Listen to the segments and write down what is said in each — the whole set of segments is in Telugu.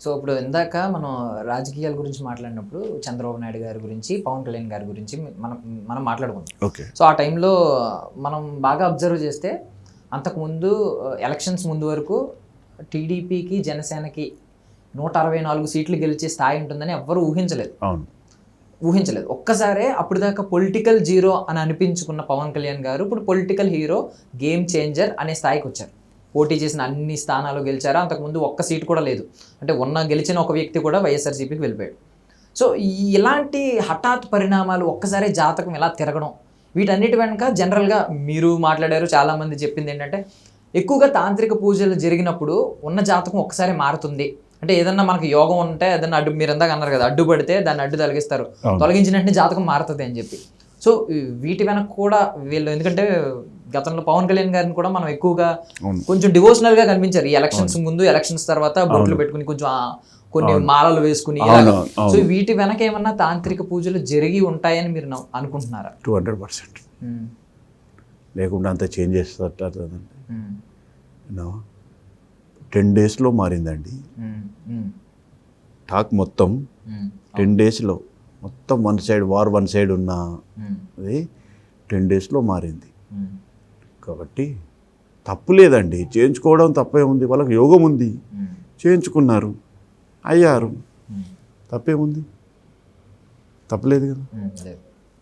సో ఇప్పుడు ఇందాక మనం రాజకీయాల గురించి మాట్లాడినప్పుడు చంద్రబాబు నాయుడు గారి గురించి పవన్ కళ్యాణ్ గారి గురించి మనం మనం మాట్లాడుకుందాం ఓకే. సో ఆ టైంలో మనం బాగా అబ్జర్వ్ చేస్తే అంతకుముందు ఎలక్షన్స్ ముందు వరకు టీడీపీకి జనసేనకి నూట అరవై నాలుగు సీట్లు గెలిచే స్థాయి ఉంటుందని ఎవ్వరూ ఊహించలేదు. అవును. ఊహించలేదు. ఒక్కసారే అప్పుడు దాకా పొలిటికల్ జీరో అని అనిపించుకున్న పవన్ కళ్యాణ్ గారు ఇప్పుడు పొలిటికల్ హీరో గేమ్ చేంజర్ అనే స్థాయికి వచ్చారు. పోటీ చేసిన అన్ని స్థానాలు గెలిచారు? అంతకుముందు ఒక్క సీట్ కూడా లేదు. అంటే ఉన్న గెలిచిన ఒక వ్యక్తి కూడా వైఎస్ఆర్సీపీకి వెళ్ళిపోయాడు. సో ఈ- ఇలాంటి హఠాత్ పరిణామాలు ఒక్కసారి జాతకం ఇలా తిరగడం? వీటన్నిటి వెనుక జనరల్గా మీరు మాట్లాడారు చాలామంది చెప్పింది ఏంటంటే ఎక్కువగా తాంత్రిక పూజలు జరిగినప్పుడు ఉన్న జాతకం ఒక్కసారి మారుతుంది. అంటే ఏదన్నా మనకి యోగం ఉంటే ఏదన్నా అడ్డు మీరు ఇందాక అన్నారు కదా అడ్డు పడితే దాన్ని అడ్డు తొలగిస్తారు. తొలగించిన జాతకం మారుతుంది అని చెప్పి. సో వీటి వెనక కూడా వీళ్ళు ఎందుకంటే గతంలో పవన్ కళ్యాణ్ గారిని కూడా మనం ఎక్కువగా. కొంచెం డివోషనల్గా కనిపించారు. ఈ ఎలక్షన్స్ ముందు ఎలక్షన్స్ తర్వాత బొట్లు పెట్టుకుని కొంచెం కొన్ని మాలలు వేసుకుని. సో వీటి వెనక ఏమన్నా తాంత్రిక పూజలు జరిగి ఉంటాయని మీరు అనుకుంటున్నారా? టూ హండ్రెడ్ పర్సెంట్ లేకుండా అంత చేంజ్ చేస్తారు టెన్ డేస్లో మారిందండి. ఉమ్, ఉమ్, టాక్ మొత్తం టెన్ డేస్లో మొత్తం one side war one side ఉన్న అది టెన్ డేస్లో మారింది. కాబట్టి తప్పు లేదండి. చేయించుకోవడం తప్పే ఉంది. వాళ్ళకి యోగం ఉంది. చేయించుకున్నారు. అయ్యారు. తప్పేముంది తప్పలేదు కదా.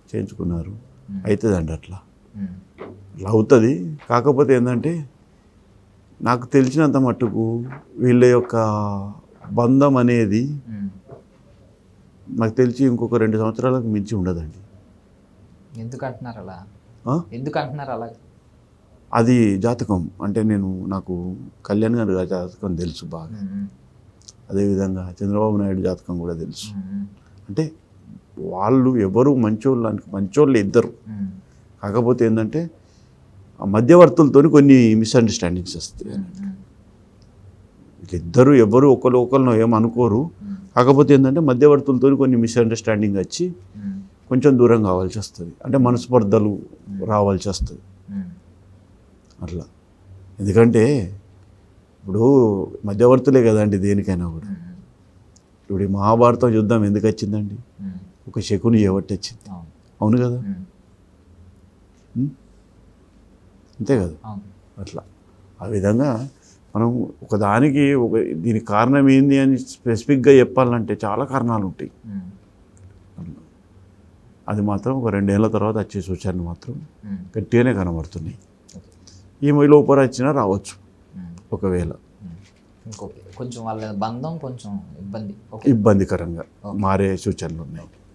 చేయించుకున్నారు. అవుతుందండి అట్లా. అట్లా అవుతుంది. కాకపోతే ఏంటంటే నాకు తెలిసినంత మట్టుకు వీళ్ళ యొక్క బంధం అనేది. నాకు తెలిసి ఇంకొక రెండు సంవత్సరాలకు మించి ఉండదండి. ఎందుకు అంటున్నారు అలా? ఎందుకు అంటున్నారు అలా? అది జాతకం. అంటే నేను నాకు కళ్యాణ్ గారి జాతకం తెలుసు బాగా. అదేవిధంగా చంద్రబాబు నాయుడు జాతకం కూడా తెలుసు. అంటే వాళ్ళు ఎవరు మంచోళ్ళు అని మంచోళ్ళు ఇద్దరు. కాకపోతే ఏంటంటే ఆ మధ్యవర్తులతో కొన్ని మిస్అండర్స్టాండింగ్స్ వస్తాయి. వీళ్ళిద్దరు ఎవరు ఒకరు ఒకరినో ఏమనుకోరు. కాకపోతే ఏంటంటే మధ్యవర్తులతో కొన్ని మిస్అండర్స్టాండింగ్ వచ్చి కొంచెం దూరం కావాల్సి వస్తుంది. అంటే మనస్పర్ధలు రావాల్సి వస్తుంది. అట్లా. ఎందుకంటే ఇప్పుడు మధ్యవర్తులే కదండి దేనికైనా కూడా. ఇప్పుడు ఈ మహాభారతం యుద్ధం ఎందుకు వచ్చిందండి? ఒక శకుని చేయబట్టి వచ్చింది? అవును. కదా? అంతే కదా? అట్లా. ఆ విధంగా మనం ఒకదానికి ఒక దీనికి కారణం ఏంది అని స్పెసిఫిక్గా చెప్పాలంటే చాలా కారణాలు ఉంటాయి. అది మాత్రం ఒక రెండేళ్ళ తర్వాత వచ్చే సూచనలు మాత్రం గట్టిగానే కనబడుతున్నాయి. ఓకే. ఈ లోపల వచ్చినా రావచ్చు. ఒకవేళ. కొంచెం వాళ్ళ బంధం కొంచెం ఇబ్బంది. ఇబ్బందికరంగా మారే సూచనలు ఉన్నాయి.